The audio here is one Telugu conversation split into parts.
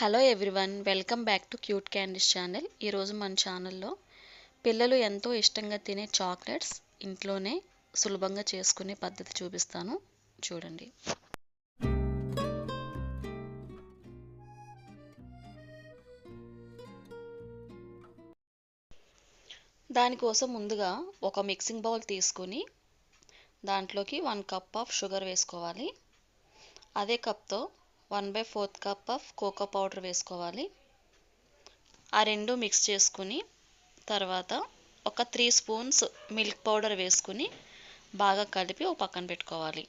Hello everyone welcome back to cute candies channel ఈరోజు మన ఛానల్లో పిల్లలు ఎంతో ఇష్టంగా తినే చాక్లెట్స్ ఇంట్లోనే సులభంగా చేసుకునే పద్ధతి చూపిస్తాను. చూడండి. దానికోసం ముందుగా ఒక మిక్సింగ్ బౌల్ తీసుకుని దాంట్లోకి వన్ కప్ ఆఫ్ షుగర్ వేసుకోవాలి. అదే కప్తో one by fourth cup of cocoa powder వేసుకోవాలి. ఆ రెండు మిక్స్ చేసుకుని తర్వాత ఒక త్రీ స్పూన్స్ మిల్క్ పౌడర్ వేసుకుని బాగా కలిపి ఒక పక్కన పెట్టుకోవాలి.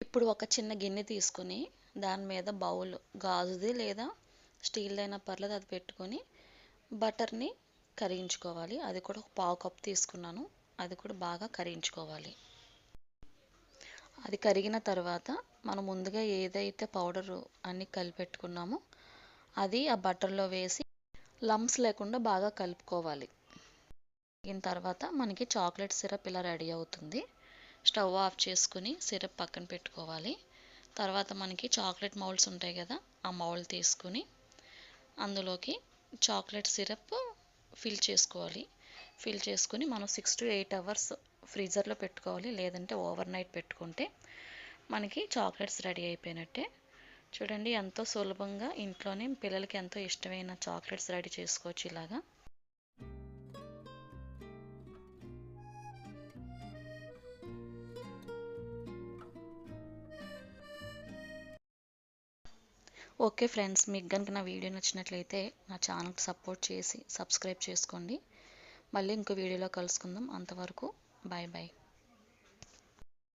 ఇప్పుడు ఒక చిన్న గిన్నె తీసుకుని దాని మీద బౌల్ గాజుది లేదా స్టీల్ అయినా పర్లేదు అది పెట్టుకొని బటర్ని కరిగించుకోవాలి. అది కూడా ఒక పావు కప్ తీసుకున్నాను. అది కూడా బాగా కరిగించుకోవాలి. అది కరిగిన తర్వాత మనం ముందుగా ఏదైతే పౌడర్ అన్ని కలిపెట్టుకున్నామో అది ఆ బటర్లో వేసి లమ్స్ లేకుండా బాగా కలుపుకోవాలి. కరిగిన తర్వాత మనకి చాక్లెట్ సిరప్ ఇలా రెడీ అవుతుంది. స్టవ్ ఆఫ్ చేసుకుని సిరప్ పక్కన పెట్టుకోవాలి. తర్వాత మనకి చాక్లెట్ మౌల్డ్స్ ఉంటాయి కదా ఆ మౌల్డ్ తీసుకుని అందులోకి చాక్లెట్ సిరప్ ఫిల్ చేసుకోవాలి. ఫిల్ చేసుకుని మనం సిక్స్ టు ఎయిట్ అవర్స్ ఫ్రీజర్లో పెట్టుకోవాలి. లేదంటే ఓవర్ నైట్ పెట్టుకుంటే మనకి చాక్లెట్స్ రెడీ అయిపోయినట్టే. చూడండి ఎంతో సులభంగా ఇంట్లోనే పిల్లలకి ఎంతో ఇష్టమైన చాక్లెట్స్ రెడీ చేసుకోవచ్చు ఇలాగా. ఓకే ఫ్రెండ్స్ మీకు కనుక నా వీడియో నచ్చినట్లయితే నా ఛానల్కి సపోర్ట్ చేసి సబ్స్క్రైబ్ చేసుకోండి. మళ్ళీ ఇంకో వీడియోలో కలుసుకుందాం. అంతవరకు బాయ్ బాయ్